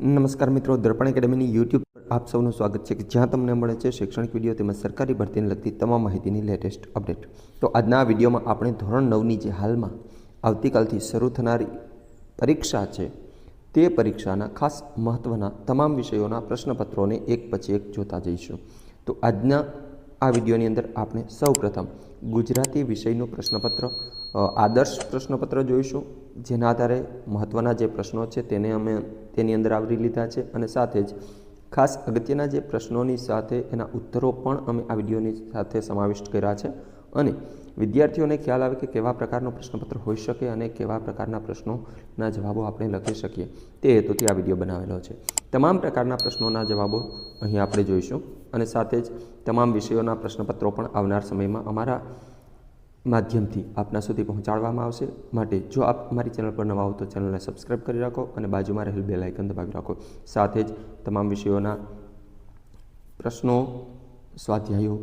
નમસ્કાર મિત્રો, દર્પણ એકેડમીની યુટ્યુબ પર આપ સૌનું સ્વાગત છે કે જ્યાં તમને મળે છે શૈક્ષણિક વીડિયો તેમજ સરકારી ભરતીને લગતી તમામ માહિતીની લેટેસ્ટ અપડેટ. તો આજના આ વિડીયોમાં આપણે ધોરણ નવની જે હાલમાં આવતીકાલથી શરૂ થનારી પરીક્ષા છે, તે પરીક્ષાના ખાસ મહત્ત્વના તમામ વિષયોના પ્રશ્નપત્રોને એક પછી એક જોતા જઈશું. તો આજના આ વિડીયોની અંદર આપણે સૌપ્રથમ ગુજરાતી વિષયનું પ્રશ્નપત્ર આદર્શ પ્રશ્નપત્ર જોઈશું. જેના આધારે મહત્ત્વના જે પ્રશ્નો છે તેને અમે તેની અંદર આવરી લીધા છે અને સાથે જ ખાસ અગત્યના જે પ્રશ્નોની સાથે એના ઉત્તરો પણ અમે આ વિડીયોની સાથે સમાવિષ્ટ કર્યા છે. અને વિદ્યાર્થીઓને ખ્યાલ આવે કે કેવા પ્રકારનો પ્રશ્નપત્ર હોઈ શકે અને કેવા પ્રકારના પ્રશ્નોના જવાબો આપણે લખી શકીએ. તે હેતુથી આ વીડિયો બનાવેલો છે. તમામ પ્રકારના પ્રશ્નોના જવાબો અહીં આપણે જોઈશું અને સાથે જ તમામ વિષયોના પ્રશ્નપત્રો પણ આવનાર સમયમાં અમારા માધ્યમથી આપના સુધી પહોંચાડવામાં આવશે. માટે જો આપ અમારી ચેનલ પર નવા હો તો ચેનલને સબસ્ક્રાઈબ કરી રાખો અને બાજુમાં રહેલ બે લાઇકન દબાવી રાખો. સાથે જ તમામ વિષયોના પ્રશ્નો, સ્વાધ્યાયો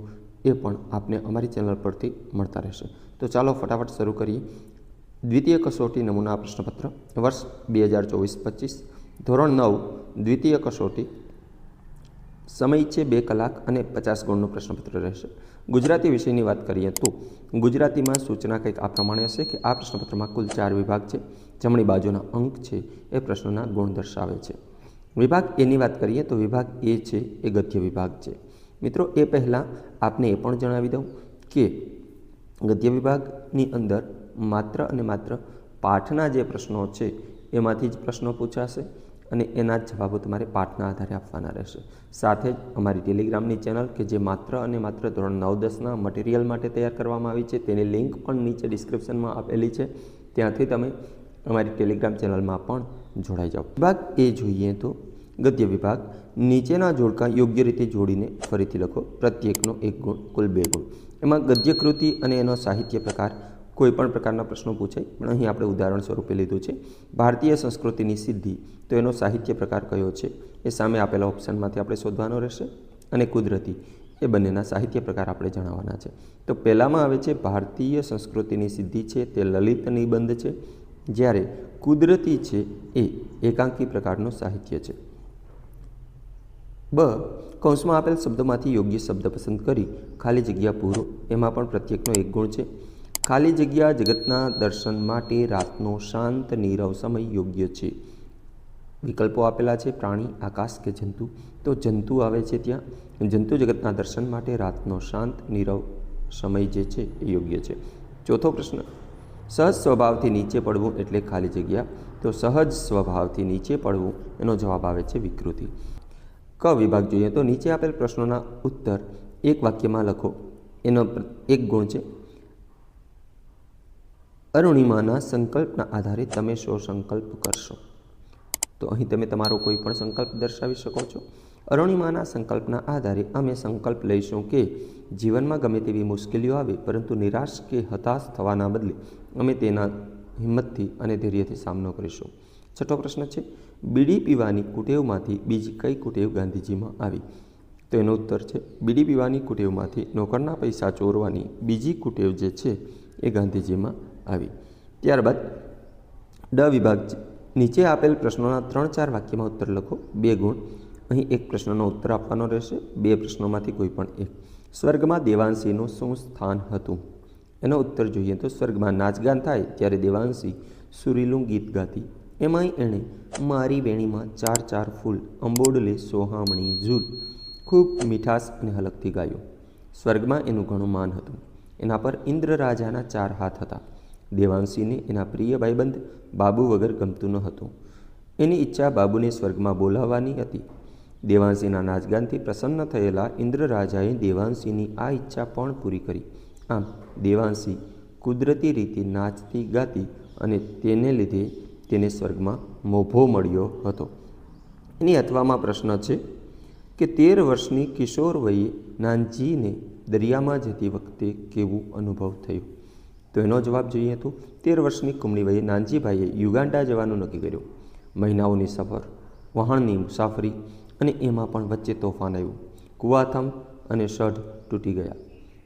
એ પણ આપને અમારી ચેનલ પરથી મળતા રહેશે. તો ચાલો ફટાફટ શરૂ કરીએ. દ્વિતીય કસોટી નમૂના પ્રશ્નપત્ર, વર્ષ બે હજાર ચોવીસ પચીસ. ધોરણ નવ, દ્વિતીય કસોટી. સમય છે બે કલાક અને પચાસ ગુણનું પ્રશ્નપત્ર રહેશે. ગુજરાતી વિષયની વાત કરીએ તો ગુજરાતીમાં સૂચના કંઈક આ પ્રમાણે હશે કે આ પ્રશ્નપત્રમાં કુલ ચાર વિભાગ છે. જમણી બાજુના અંક છે એ પ્રશ્નના ગુણ દર્શાવે છે. વિભાગ એની વાત કરીએ તો વિભાગ એ છે એ ગદ્ય વિભાગ છે. મિત્રો, એ પહેલાં આપને એ પણ જણાવી દઉં કે ગદ્ય વિભાગની અંદર માત્ર અને માત્ર પાઠના જે પ્રશ્નો છે, એમાંથી જ પ્રશ્નો પૂછાશે અને એના જ જવાબો તમારે પાઠના આધારે આપવાના રહેશે. સાથે જ અમારી ટેલિગ્રામની ચેનલ કે જે માત્ર અને માત્ર ધોરણ નવ દસના મટીરિયલ માટે તૈયાર કરવામાં આવી છે, તેની લિંક પણ નીચે ડિસ્ક્રિપ્શનમાં આપેલી છે. ત્યાંથી તમે અમારી ટેલિગ્રામ ચેનલમાં પણ જોડાઈ જાઓ. વિભાગ એ જોઈએ તો ગદ્ય વિભાગ નીચેના જોડકા યોગ્ય રીતે જોડીને ફરીથી લખો. પ્રત્યેકનો એક ગુણ, કુલ બે ગુણ. એમાં ગદ્ય કૃતિ અને એનો સાહિત્ય પ્રકાર કોઈ પણ પ્રકારના પ્રશ્નો પૂછાય પણ અહીં આપણે ઉદાહરણ સ્વરૂપે લીધું છે. ભારતીય સંસ્કૃતિની સિદ્ધિ, તો એનો સાહિત્ય પ્રકાર કયો છે? એ સામે આપેલા ઓપ્શનમાંથી આપણે શોધવાનો રહેશે. અને કુદરતી, એ બંનેના સાહિત્ય પ્રકાર આપણે જણાવવાના છે. તો પહેલામાં આવે છે, ભારતીય સંસ્કૃતિની સિદ્ધિ છે, તે લલિત નિબંધ છે. જ્યારે કુદરતી છે, એ એકાંકી પ્રકારનું સાહિત્ય છે. બ, કૌંસમાં આપેલ શબ્દોમાંથી યોગ્ય શબ્દ પસંદ કરી ખાલી જગ્યા પૂરો. એમાં પણ પ્રત્યેકનો એક ગુણ છે. ખાલી જગ્યા જગતના દર્શન માટે રાતનો શાંત નીરવ સમય યોગ્ય છે. વિકલ્પો આપેલા છે પ્રાણી, આકાશ કે જંતુ. તો જંતુ આવે છે ત્યાં. જંતુ જગતના દર્શન માટે રાતનો શાંત નીરવ સમય જે છે એ યોગ્ય છે. ચોથો પ્રશ્ન. સહજ સ્વભાવથી નીચે પડવું એટલે ખાલી જગ્યા. તો સહજ સ્વભાવથી નીચે પડવું એનો જવાબ આવે છે વિકૃતિ. ક વિભાગ જોઈએ તો નીચે આપેલ પ્રશ્નોના ઉત્તર એક વાક્યમાં લખો. એનો એક ગુણ છે. અરુણિમાના સંકલ્પના આધારે તમે શો સંકલ્પ કરશો. તો અહીં તમે તમારો કોઈ પણ સંકલ્પ દર્શાવી શકો છો. અરુણિમાના સંકલ્પના આધારે અમે સંકલ્પ લઈશું કે જીવનમાં ગમે તેવી મુશ્કેલીઓ આવે, પરંતુ નિરાશ કે હતાશ થવાના બદલે અમે તેના હિંમતથી અને ધૈર્યથી સામનો કરીશું. છઠ્ઠો પ્રશ્ન છે, બીડી પીવાની કુટેવમાંથી બીજી કઈ કુટેવ ગાંધીજીમાં આવી? તો એનો ઉત્તર છે, બીડી પીવાની કુટેવમાંથી નોકરના પૈસા ચોરવાની બીજી કુટેવ જે છે, એ ગાંધીજીમાં આવી. ત્યારબાદ, ડ વિભાગ નીચે આપેલ પ્રશ્નોના ત્રણ ચાર વાક્યમાં ઉત્તર લખો, બે ગુણ. અહીં એક પ્રશ્નનો ઉત્તર આપવાનો રહેશે, બે પ્રશ્નોમાંથી કોઈ પણ એક. સ્વર્ગમાં દેવાંશીનું શું સ્થાન હતું? એનો ઉત્તર જોઈએ તો સ્વર્ગમાં નાચગાન થાય, ત્યારે દેવાંશી સુરીલું ગીત ગાતી એમાંય એણે મારી વેણીમાં ચાર ચાર ફૂલ અંબોડલે સોહામણી ઝૂલ ખૂબ મીઠાશ અને હલકથી ગાયો. સ્વર્ગમાં એનું ઘણું માન હતું. એના પર ઇન્દ્ર રાજાના ચાર હાથ હતા. દેવાંશીને એના પ્રિય ભાઈબંધ બાબુ વગર ગમતું ન હતું. એની ઈચ્છા બાબુને સ્વર્ગમાં બોલાવવાની હતી. દેવાંશીના નાચગાનથી પ્રસન્ન થયેલા ઇન્દ્ર રાજાએ દેવાંશીની આ ઈચ્છા પણ પૂરી કરી. આમ દેવાંશી કુદરતી રીતે નાચતી, ગાતી અને તેને લીધે તેને સ્વર્ગમાં મોભો મળ્યો હતો. એની અથવામાં પ્રશ્ન છે કે તેર વર્ષની કિશોર વયે નાનજીને દરિયામાં જતી વખતે કેવું અનુભવ થયું? તો એનો જવાબ જોઈએ તો તેર વર્ષની કુમળી વયે નાનજીભાઈએ યુગાન્ડા જવાનું નક્કી કર્યું. મહિનાઓની સફર, વહાણની મુસાફરી અને એમાં પણ વચ્ચે તોફાન આવ્યું. કુવાથમ અને શઢ તૂટી ગયા.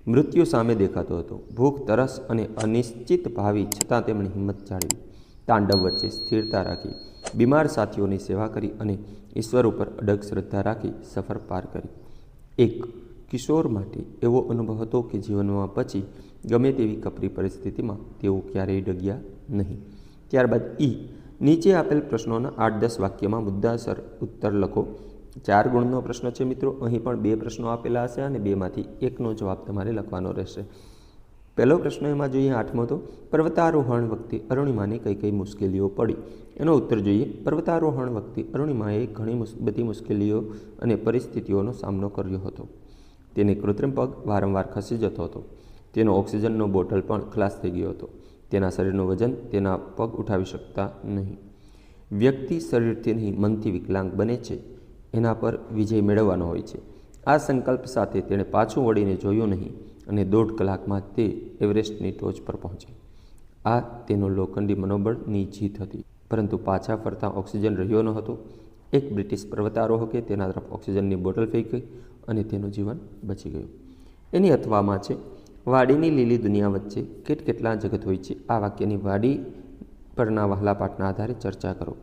મૃત્યુ સામે દેખાતો હતો. ભૂખ, તરસ અને અનિશ્ચિત ભાવિ છતાં તેમણે હિંમત જાળવી. તાંડવ વચ્ચે સ્થિરતા રાખી, બીમાર સાથીઓની સેવા કરી અને ઈશ્વર ઉપર અડગ શ્રદ્ધા રાખી સફર પાર કરી. એક કિશોર માટે એવો અનુભવ હતો કે જીવનમાં પછી ગમે તેવી કપરી પરિસ્થિતિમાં તેઓ ક્યારેય ડગ્યા નહીં. ત્યારબાદ ઈ નીચે આપેલ પ્રશ્નોના આઠ દસ વાક્યમાં મુદ્દાસર ઉત્તર લખો. ચાર ગુણનો પ્રશ્ન છે મિત્રો, અહીં પણ બે પ્રશ્નો આપેલા હશે અને બેમાંથી એકનો જવાબ તમારે લખવાનો રહેશે. પહેલો પ્રશ્ન એમાં જોઈએ આઠમો તો, પર્વતારોહણ વખતે અરુણિમાને કઈ કઈ મુશ્કેલીઓ પડી? એનો ઉત્તર જોઈએ, પર્વતારોહણ વખતે અરુણિમાએ ઘણી બધી મુશ્કેલીઓ અને પરિસ્થિતિઓનો સામનો કર્યો હતો. તેને કૃત્રિમ પગ વારંવાર ખસી જતો હતો. તેનો ઓક્સિજનનો બોટલ પણ ખલાસ થઈ ગયો હતો. તેના શરીરનું વજન તેના પગ ઉઠાવી શકતા નહીં. વ્યક્તિ શરીરથી નહીં, મનથી વિકલાંગ બને છે. એના પર વિજય મેળવવાનો હોય છે. આ સંકલ્પ સાથે તેણે પાછું વળીને જોયું નહીં. અને દોઢ કલાકમાં તે એવરેસ્ટની ટોચ પર પહોંચી. આ તેનો લોખંડી મનોબળની જીત હતી, પરંતુ પાછા ફરતા ઓક્સિજન રહ્યો ન હતો. એક બ્રિટિશ પર્વતારોહકે તેના તરફ ઓક્સિજનની બોટલ ફેંકી અને તેનું જીવન બચી ગયું. એની અથવામાં છે, વાડીની લીલી દુનિયા વચ્ચે કેટ કેટલા જગત હોય છે. આ વાક્યની વાડી પરના વહાલા પાઠના આધારે ચર્ચા કરો.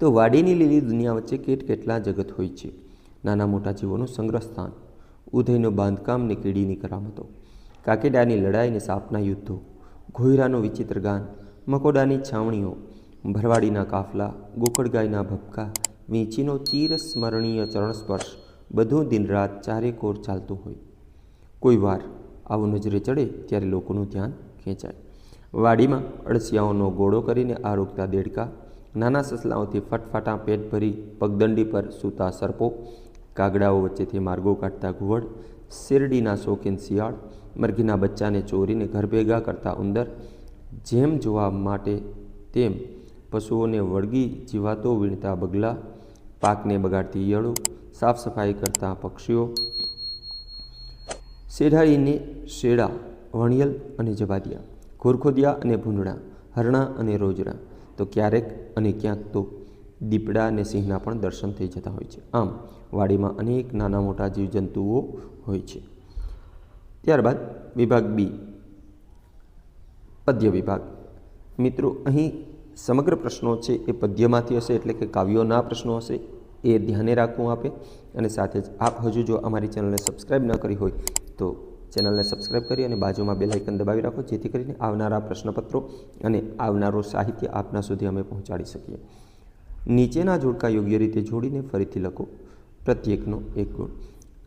તો વાડીની લીલી દુનિયા વચ્ચે કેટ કેટલા જગત હોય છે. નાના મોટા જીવોનું સંગ્રહ સ્થાન ઉદયનું બાંધકામ ને કીડીની કરામતો. કાકેડાની લડાઈ ને સાપના યુદ્ધો, ઘોયરાનું વિચિત્ર ગાન, મકોડાની છાવણીઓ, ભરવાડીના કાફલા, ગોકળગાયના ભપકા વીંચીનો ચિરસ્મરણીય ચરણસ્પર્શ ચરણ સ્પર્શ બધું દિનરાત ચારે કોર ચાલતું હોય. કોઈ વાર આવું નજરે ચડે ત્યારે લોકોનું ધ્યાન ખેંચાય. વાડીમાં અળસિયાઓનો ગોળો કરીને આરોગતા દેડકા, નાના સસલાઓથી ફટફાટા પેટ ભરી પગદંડી પર સૂતા સર્પો કાગડાઓ વચ્ચેથી માર્ગો કાઢતા ઘુવડ, શેરડીના શોખીન શિયાળ, મરઘીના બચ્ચાને ચોરીને ઘર ભેગા કરતા ઉંદર, જેમ જોવા માટે તેમ પશુઓને વળગી જીવાતો વીણતા બગલા, પાકને બગાડતી ઈયળો, સાફ સફાઈ કરતા પક્ષીઓ શેઢાઈને શેડા, વણિયલ અને જવાદિયા ઘોરખોદિયા અને ભૂંડણા, હરણા અને રોજડા તો ક્યારેક અને ક્યાંક તો દીપડા અને સિંહના પણ દર્શન થઈ જતા હોય છે. આમ, વાડીમાં અનેક નાના મોટા જીવજંતુઓ હોય છે. ત્યારબાદ વિભાગ બી, પદ્ય વિભાગ. મિત્રો, અહીં સમગ્ર પ્રશ્નો છે એ પદ્યમાંથી હશે એટલે કે કાવ્યોના પ્રશ્નો હશે. એ ધ્યાને રાખવું આપે અને સાથે જ આપ હજુ જો અમારી ચેનલને સબસ્ક્રાઈબ ન કરી હોય તો ચેનલને સબસ્ક્રાઈબ કરી અને બાજુમાં બે લાઇકન દબાવી રાખો જેથી કરીને આવનારા પ્રશ્નપત્રો અને આવનારું સાહિત્ય આપના સુધી અમે પહોંચાડી શકીએ. નીચેના જોડકા યોગ્ય રીતે જોડીને ફરીથી લખો. પ્રત્યેકનો એક ગુણ.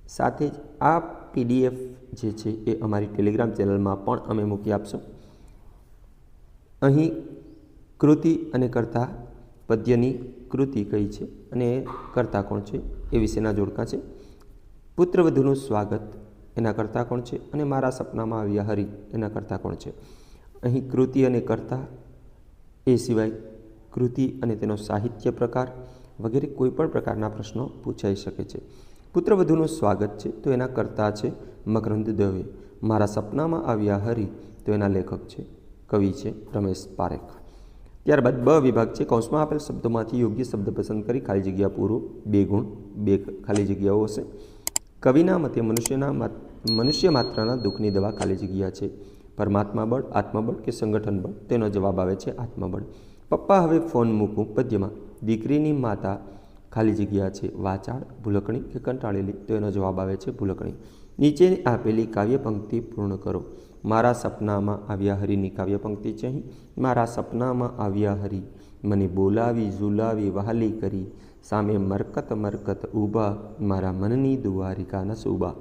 સાથે જ આ પીડીએફ જે છે એ અમારી ટેલિગ્રામ ચેનલમાં પણ અમે મૂકી આપશું. અહીં કૃતિ અને કર્તા પદ્યની કૃતિ કઈ છે અને કરતા કોણ છે? એ વિશેના જોડકા છે. પુત્રવધુનું સ્વાગત એના કરતા કોણ છે? અને મારા સપનામાં આવ્યા હરી એના કરતા કોણ છે? અહીં કૃતિ અને કર્તા એ સિવાય કૃતિ અને તેનો સાહિત્ય પ્રકાર વગેરે કોઈપણ પ્રકારના પ્રશ્નો પૂછાઈ શકે છે. પુત્રવધુનું સ્વાગત છે, તો એના કર્તા છે મકરંદ દવે. મારા સપનામાં આવ્યા હરી, તો એના લેખક છે, કવિ છે રમેશ પારેખ. ત્યારબાદ બ વિભાગ છે, કૌંસમાં આપેલ શબ્દોમાંથી યોગ્ય શબ્દ પસંદ કરી ખાલી જગ્યા પૂરો, બે ગુણ, બે ખાલી જગ્યાઓ હશે. કવિના મતે મનુષ્યના મનુષ્ય માત્રના દુઃખની દવા ખાલી જગ્યા છે. પરમાત્મા બળ, આત્મબળ કે સંગઠન બળ, તેનો જવાબ આવે છે આત્મબળ. પપ્પા હવે ફોન મૂકું પદ્યમાં. દીકરીની માતા ખાલી જગ્યા છે, વાચાળ, ભૂલકણી કે કંટાળેલી? તો એનો જવાબ આવે છે ભૂલકણી. નીચે આપેલી કાવ્ય પંક્તિ પૂર્ણ કરો. મારા સપનામાં આવ્યા હરીની કાવ્ય પંક્તિ છે અહીં. મારા સપનામાં આવ્યા હરી. મને બોલાવી, ઝુલાવી, વહાલી કરી. સામે મરકત મરકત ઊભા. મારા મનની દુવારિકા સુબા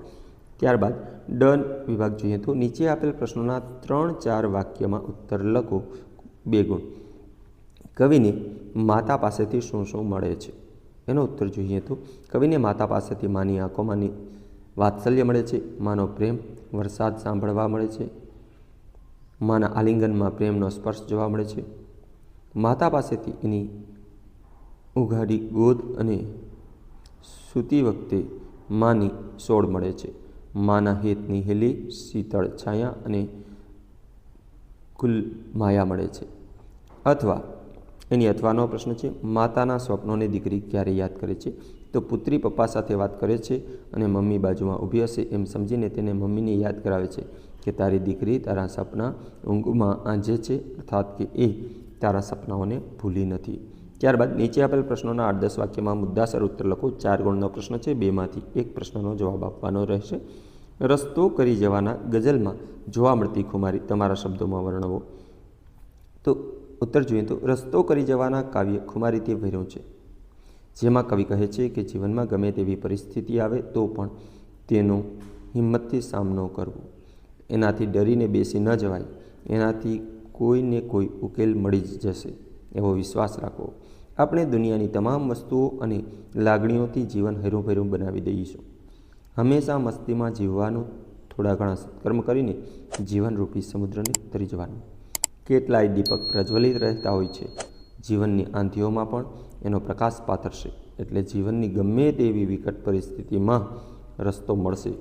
ત્યારબાદ ડન વિભાગ જોઈએ તો નીચે આપેલ પ્રશ્નોના ત્રણ ચાર વાક્યમાં ઉત્તર લખો. બે ગુણ. કવિને માતા પાસેથી શું શું મળે છે? એનો ઉત્તર જોઈએ તો, કવિને માતા પાસેથી માની આંખોમાંની વાત્સલ્ય મળે છે, માનો પ્રેમ, વરસાદ સાંભળવા મળે છે, માના આલિંગનમાં પ્રેમનો સ્પર્શ જોવા મળે છે. માતા પાસેથી એની ઉઘાડી, ગોદ અને સૂતી વખતે માની સોળ મળે છે. માના હેતની હેલી, શીતળ, છાયા અને કુલ માયા મળે છે. અથવા એની અથવાનો પ્રશ્ન છે, માતાના સ્વપ્નોની દીકરી ક્યારે યાદ કરે છે? તો પુત્રી પપ્પા સાથે વાત કરે છે અને મમ્મી બાજુમાં ઊભી હશે એમ સમજીને તેને મમ્મીને યાદ કરાવે છે કે તારી દીકરી તારા સપના ઊંઘમાં આંજે છે, અર્થાત કે એ તારા સપનાઓને ભૂલી નથી. ત્યારબાદ નીચે આપેલ પ્રશ્નોના આઠ દસ વાક્યમાં મુદ્દાસર ઉત્તર લખો. ચાર ગુણનો પ્રશ્ન છે, બેમાંથી એક પ્રશ્નનો જવાબ આપવાનો રહેશે. રસ્તો કરી જવાના ગઝલમાં જોવા મળતી ખુમારી, તમારા શબ્દોમાં વર્ણવો. તો ઉત્તર જોઈએ તો રસ્તો કરી જવાના કાવ્ય ખુમારીથી ભર્યું છે. જેમાં કવિ કહે છે કે જીવનમાં ગમે તેવી પરિસ્થિતિ આવે તો પણ તેનો હિંમતથી સામનો કરવો. એનાથી ડરીને બેસી ન જવાય. એનાથી કોઈને કોઈ ઉકેલ મળી જ જશે. એવો વિશ્વાસ રાખવો આપણે દુનિયાની તમામ વસ્તુઓ અને લાગણીઓથી જીવન હેરુંભેરું બનાવી દઈશું. હંમેશા મસ્તીમાં જીવવાનું થોડા ઘણા સત્કર્મ કરીને જીવનરૂપી સમુદ્રને તરી જવાનું. કેટલાય દીપક પ્રજ્વલિત રહેતા હોય છે. જીવનની આંધીઓમાં પણ એનો પ્રકાશ પાથરશે એટલે જીવનની ગમે તેવી વિકટ પરિસ્થિતિમાં રસ્તો મળશે.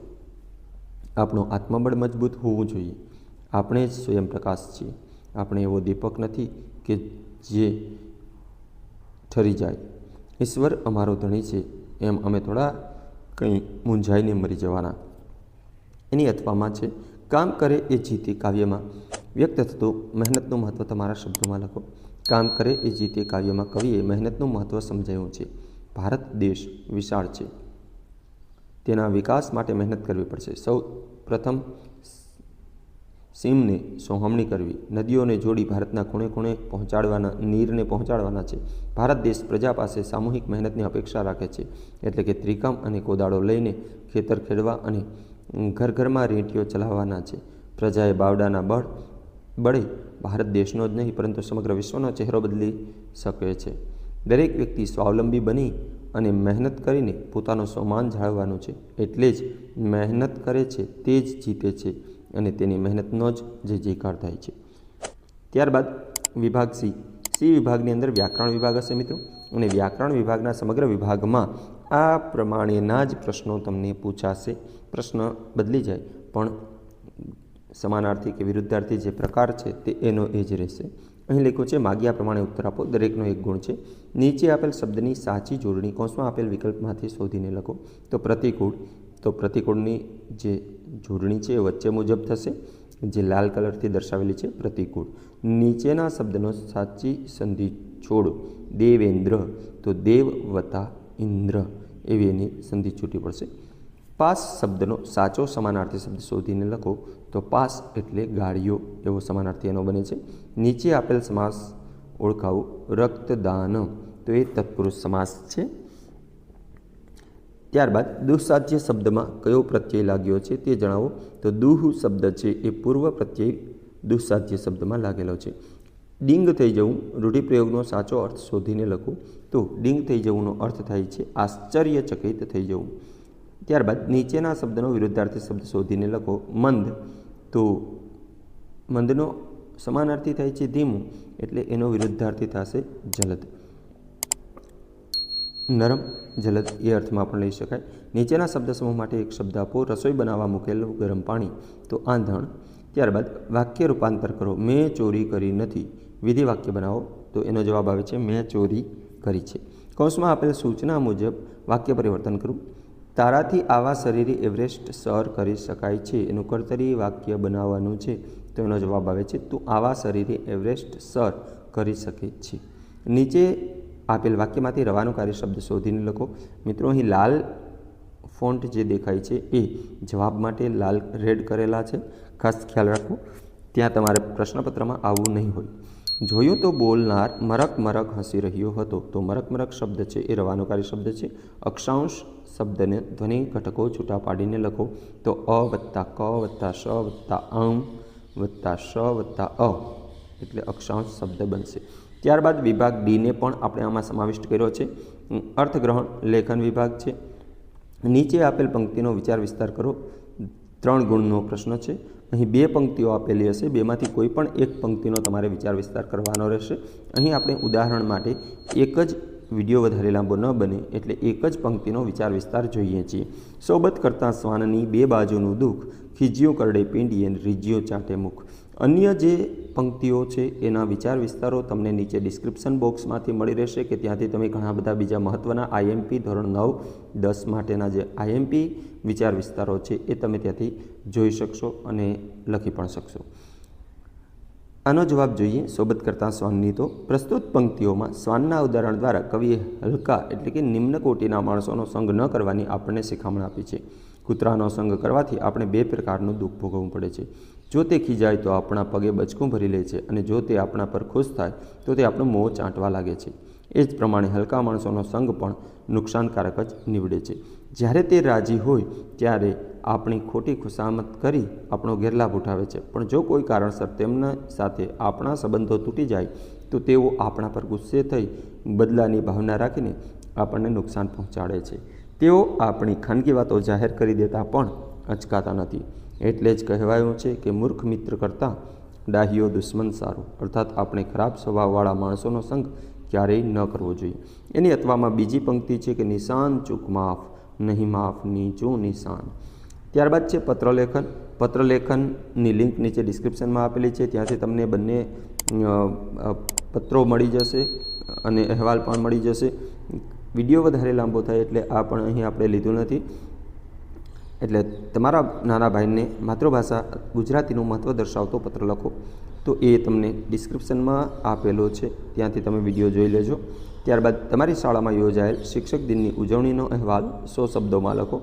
આપણું આત્મબળ મજબૂત હોવું જોઈએ. આપણે જ સ્વયં પ્રકાશ છીએ. આપણે એવો દીપક નથી કે જે ઠરી જાય. ઈશ્વર અમારો ધણી છે, એમ અમે થોડા કંઈ મૂંઝાઈને મરી જવાના. એની અથવામાં છે કામ કરે એ જીતે કાવ્યમાં. વ્યક્ત થતું મહેનતનું મહત્ત્વ તમારા શબ્દોમાં લખો. કામ કરે એ જીતે કાવ્યમાં. કવિએ મહેનતનું મહત્ત્વ સમજાવ્યું છે. ભારત દેશ વિશાળ છે. તેના વિકાસ માટે મહેનત કરવી પડશે. સૌ પ્રથમ સીમને સોહમણી કરવી. નદીઓને જોડી ભારતના ખૂણે ખૂણે પહોંચાડવાના, નીરને પહોંચાડવાના છે. ભારત દેશ પ્રજા પાસે સામૂહિક મહેનતની અપેક્ષા રાખે છે. એટલે કે ત્રિકમ અને કોદાળો લઈને ખેતર ખેડવા અને ઘર ઘરમાં રેંટીઓ ચલાવવાના છે. પ્રજાએ બાવડાના બળ, બળે ભારત દેશનો જ નહીં, પરંતુ સમગ્ર વિશ્વનો ચહેરો બદલી શકે છે. દરેક વ્યક્તિ સ્વાવલંબી બની અને મહેનત કરીને પોતાનું સન્માન જાળવવાનું છે. એટલે જ મહેનત કરે છે, તે જ જીતે છે અને તેની મહેનતનો જ જે જયકાર થાય છે. ત્યારબાદ વિભાગ સી. સી વિભાગની અંદર વ્યાકરણ વિભાગ હશે મિત્રો. અને વ્યાકરણ વિભાગના સમગ્ર વિભાગમાં આ પ્રમાણેના જ પ્રશ્નો તમને પૂછાશે. પ્રશ્ન બદલી જાય. પણ સમાનાર્થી કે વિરુદ્ધાર્થી જે પ્રકાર છે તે એનો એ જ રહેશે. અહીં લખ્યું છે, માગ્યા પ્રમાણે ઉત્તર આપો. દરેકનો એક ગુણ છે. નીચે આપેલ શબ્દની સાચી જોડણી કૌંસમાં આપેલ વિકલ્પમાંથી શોધીને લખો. તો પ્રતિકૂળ, તો પ્રતિકૂળની જે જોડણી છે એ વચ્ચે મુજબ થશે. જે લાલ કલરથી દર્શાવેલી છે, પ્રતિકૂળ. નીચેના શબ્દનો સાચી સંધિ છોડો. દેવેન્દ્ર, તો દેવ વતા ઇન્દ્ર. એવી એની સંધિ છૂટી પડશે. પાસ શબ્દનો સાચો સમાનાર્થી શબ્દ શોધીને લખો તો પાસ એટલે ગાળીઓ એવો સમાનાર્થી એનો બને છે. નીચે આપેલ સમાસ ઓળખાવું રક્તદાન તો એ તત્પુરુષ સમાસ છે. ત્યારબાદ દુઃસાધ્ય શબ્દમાં કયો પ્રત્યય લાગ્યો છે તે જણાવો. તો દુઃ શબ્દ છે એ પૂર્વ પ્રત્યય દુઃસાધ્ય શબ્દમાં લાગેલો છે. ડિંગ થઈ જવું રૂઢિપ્રયોગનો સાચો અર્થ શોધીને લખું. તો ડિંગ થઈ જવુંનો અર્થ થાય છે આશ્ચર્યચકિત થઈ જવું. ત્યારબાદ નીચેના શબ્દનો વિરુદ્ધાર્થી શબ્દ શોધીને લખો મંદ. તો મંદનો સમાનાર્થી થાય છે ધીમું, એટલે એનો વિરુદ્ધાર્થી થશે જલદ. નરમ, જલદ એ અર્થમાં પણ લઈ શકાય. નીચેના શબ્દ સમૂહ માટે એક શબ્દ આપો, રસોઈ બનાવવા મૂકેલું ગરમ પાણી. તો આંધણ. ત્યારબાદ વાક્ય રૂપાંતર કરો, મેં ચોરી કરી નથી. વિધિ વાક્ય બનાવો. તો એનો જવાબ આવે છે, મેં ચોરી કરી છે. કૌંસમાં આપેલ સૂચના મુજબ વાક્ય પરિવર્તન કરું. તારાથી આવા શરીરે એવરેસ્ટ સર કરી શકાય છે. એનું કર્તરી વાક્ય બનાવવાનું છે. તો એનો જવાબ આવે છે, તું આવા શરીરે એવરેસ્ટ સર કરી શકે છે. નીચે આપેલ વાક્યમાંથી રવાનો કાર્ય શબ્દ શોધીને લખો. મિત્રો, અહીં લાલ ફોન્ટ જે દેખાય છે એ જવાબ માટે લાલ, રેડ કરેલા છે. ખાસ ખ્યાલ રાખો, ત્યાં તમારે પ્રશ્નપત્રમાં આવવું નહીં હોય. જોયું તો બોલનાર મરક મરક હસી રહ્યો હતો. તો મરક મરક શબ્દ છે એ રવાનો કાર્ય શબ્દ છે. અક્ષાંશ શબ્દને ધ્વનિ ઘટકો છૂટા પાડીને લખો. તો અ વત્તા ક વત્તા શ વત્તા અમ વત્તા શ વત્તા અ એટલે અક્ષાંશ શબ્દ બનશે. ત્યારબાદ વિભાગ ડીને પણ આપણે આમાં સમાવિષ્ટ કર્યો છે. અર્થગ્રહણ લેખન વિભાગ છે. નીચે આપેલ પંક્તિનો વિચાર વિસ્તાર કરો. ત્રણ ગુણનો પ્રશ્ન છે. અહીં બે પંક્તિઓ આપેલી હશે. બેમાંથી કોઈ પણ એક પંક્તિનો તમારે વિચાર વિસ્તાર કરવાનો રહેશે. અહીં આપણે ઉદાહરણ માટે એક જ વીડિયો વધારે લાંબો ન બને એટલે એક જ પંક્તિનો વિચાર વિસ્તાર જોઈએ છીએ. સોબત કરતાં શ્વાનની બે બાજુનું દુઃખ ખીજ્યો કરડે પીંડીએ રીજ્યો ચાટે મુખ. અન્ય જે પંક્તિઓ છે, એના વિચાર વિસ્તારો તમને નીચે ડિસ્ક્રિપ્શન બોક્સમાંથી મળી રહેશે કે ત્યાંથી તમે ઘણા બધા બીજા મહત્ત્વના આઈએમપી ધોરણ નવ, દસ માટેના જે આઈએમપી વિચાર વિસ્તારો છે, એ તમે ત્યાંથી જોઈ શકશો અને લખી પણ શકશો. આનો જવાબ જોઈએ સોબત કરતા શ્વાનની તો. પ્રસ્તુત પંક્તિઓમાં શ્વાનના ઉદાહરણ દ્વારા કવિએ હલકા એટલે કે નિમ્ન કોટીના માણસોનો સંગ ન કરવાની આપણને શિખામણ આપી છે. કૂતરાનો સંગ કરવાથી આપણે બે પ્રકારનું દુઃખ ભોગવવું પડે છે. જો તે ખીજાય તો આપણા પગે બચકું ભરી લે છે અને જો તે આપણા પર ખુશ થાય તો તે આપણું મોં ચાંટવા લાગે છે. એ જ પ્રમાણે હલકા માણસોનો સંગ પણ નુકસાનકારક જ નીવડે છે. જ્યારે તે રાજી હોય ત્યારે આપણી ખોટી ખુશામત કરી આપણો ગેરલાભ ઉઠાવે છે. પણ જો કોઈ કારણસર તેમના સાથે આપણા સંબંધો તૂટી જાય તો તેઓ આપણા પર ગુસ્સે થઈ બદલાની ભાવના રાખીને આપણને નુકસાન પહોંચાડે છે. તેઓ આપણી ખાનગી વાતો જાહેર કરી દેતા પણ અચકાતા નથી. એટલે જ કહેવાયું છે કે મૂર્ખ મિત્ર કરતાં ડાહીઓ દુશ્મન સારું. અર્થાત આપણે ખરાબ સ્વભાવવાળા માણસોનો સંગ ક્યારેય ન કરવો જોઈએ. એની અથવામાં બીજી પંક્તિ છે કે નિશાન ચૂક માફ, નહીં માફ, નીચું નિશાન. ત્યારબાદ છે પત્રલેખન. પત્રલેખનની લિંક નીચે ડિસ્ક્રિપ્શનમાં આપેલી છે. ત્યાંથી તમને બંને પત્રો મળી જશે અને અહેવાલ પણ મળી જશે. વીડિયો વધારે લાંબો થાય એટલે આ પણ અહીં આપણે લીધું નથી. એટલે તમારા નાના ભાઈને માતૃભાષા ગુજરાતીનું મહત્ત્વ દર્શાવતો પત્ર લખો. તો એ તમને ડિસ્ક્રિપ્શનમાં આપેલો છે. ત્યાંથી તમે વીડિયો જોઈ લેજો. ત્યારબાદ તમારી શાળામાં યોજાયેલ શિક્ષક દિનની ઉજવણીનો અહેવાલ સો શબ્દોમાં લખો.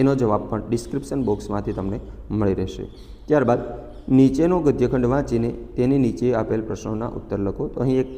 એનો જવાબ પણ ડિસ્ક્રિપ્શન બોક્સમાંથી તમને મળી રહેશે. ત્યારબાદ નીચેનો ગદ્યખંડ વાંચીને તેની નીચે આપેલ પ્રશ્નોના ઉત્તર લખો. તો અહીં એક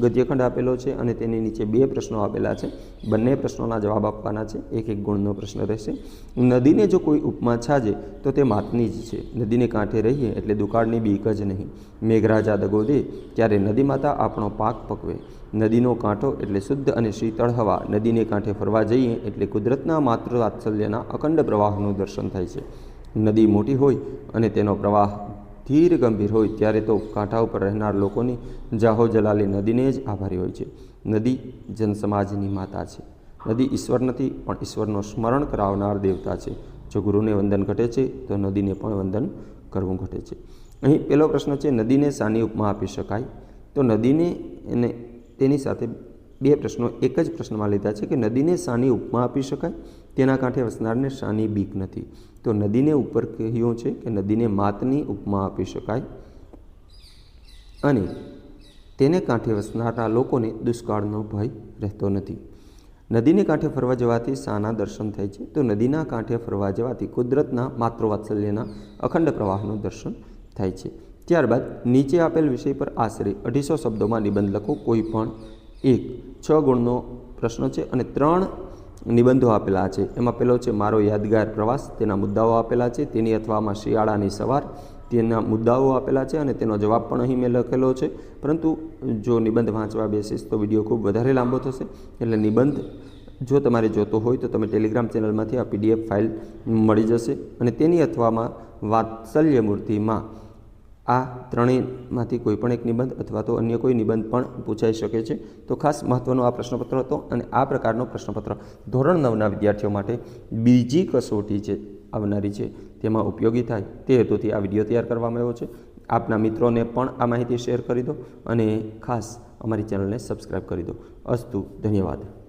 ગદ્યખંડ આપેલો છે અને તેની નીચે બે પ્રશ્નો આપેલા છે. બંને પ્રશ્નોના જવાબ આપવાના છે. એક એક ગુણનો પ્રશ્ન રહેશે. નદીને જો કોઈ ઉપમા છાજે, તો તે માતની જ છે. નદીને કાંઠે રહીએ એટલે દુકાળની બીક જ નહીં. મેઘરાજા દગો દે ત્યારે નદી માતા આપણો પાક પકવે. નદીનો કાંઠો એટલે શુદ્ધ અને શીતળ હવા. નદીને કાંઠે ફરવા જઈએ એટલે કુદરતના માતૃ વાત્સલ્યના અખંડ પ્રવાહનું દર્શન થાય છે. નદી મોટી હોય અને તેનો પ્રવાહ ધીર ગંભીર હોય ત્યારે તો કાંઠા ઉપર રહેનાર લોકોની જાહો જલાલી નદીને જ આભારી હોય છે. નદી જનસમાજની માતા છે. નદી ઈશ્વર નથી, પણ ઈશ્વરનો સ્મરણ કરાવનાર દેવતા છે. જો ગુરુને વંદન ઘટે છે, તો નદીને પણ વંદન કરવું ઘટે છે. અહીં પહેલો પ્રશ્ન છે, નદીને સાની ઉપમા આપી શકાય? તો નદીને એને તેની સાથે બે પ્રશ્નો, એક જ પ્રશ્નમાં લીધા છે કે નદીને શાની ઉપમા આપી શકાય? તેના કાંઠે વસનારને શાની બીક નથી. તો નદીને ઉપર કહ્યું છે કે નદીને માતની ઉપમા આપી શકાય અને તેને કાંઠે વસનારા લોકોને દુષ્કાળનો ભય રહેતો નથી. નદીને કાંઠે ફરવા જવાથી શાના દર્શન થાય છે. તો નદીના કાંઠે ફરવા જવાથી કુદરતના માતૃવાત્સલ્યના અખંડ પ્રવાહનું દર્શન થાય છે. ત્યારબાદ નીચે આપેલ વિષય પર આશરે અઢીસો શબ્દોમાં નિબંધ લખો કોઈ પણ એક છ ગુણનો પ્રશ્ન છે અને ત્રણ નિબંધો આપેલા છે. એમાં પેલો છે, મારો યાદગાર પ્રવાસ. તેના મુદ્દાઓ આપેલા છે. તેની અથવામાં શિયાળાની સવાર તેના મુદ્દાઓ આપેલા છે અને તેનો જવાબ પણ અહીં મેં લખેલો છે. પરંતુ જો નિબંધ વાંચવા બેસીશ તો વીડિયો ખૂબ વધારે લાંબો થશે. એટલે નિબંધ જો તમારે જોતો હોય તો તમે ટેલિગ્રામ ચેનલમાંથી આ પીડીએફ ફાઇલ મળી જશે અને તેની અથવામાં વાત્સલ્ય મૂર્તિમાં આ ત્રણેયમાંથી કોઈ પણ એક નિબંધ અથવા તો અન્ય કોઈ નિબંધ પણ પૂછાઈ શકે છે. તો ખાસ મહત્ત્વનો આ પ્રશ્નપત્ર હતો અને આ પ્રકારનો પ્રશ્નપત્ર ધોરણ નવના વિદ્યાર્થીઓ માટે બીજી કસોટી જે આવનારી છે તેમાં ઉપયોગી થાય તે હેતુથી આ વીડિયો તૈયાર કરવામાં આવ્યો છે. આપના મિત્રોને પણ આ માહિતી શેર કરી દો અને ખાસ અમારી ચેનલને સબસ્ક્રાઈબ કરી દો. અસ્તુ, ધન્યવાદ.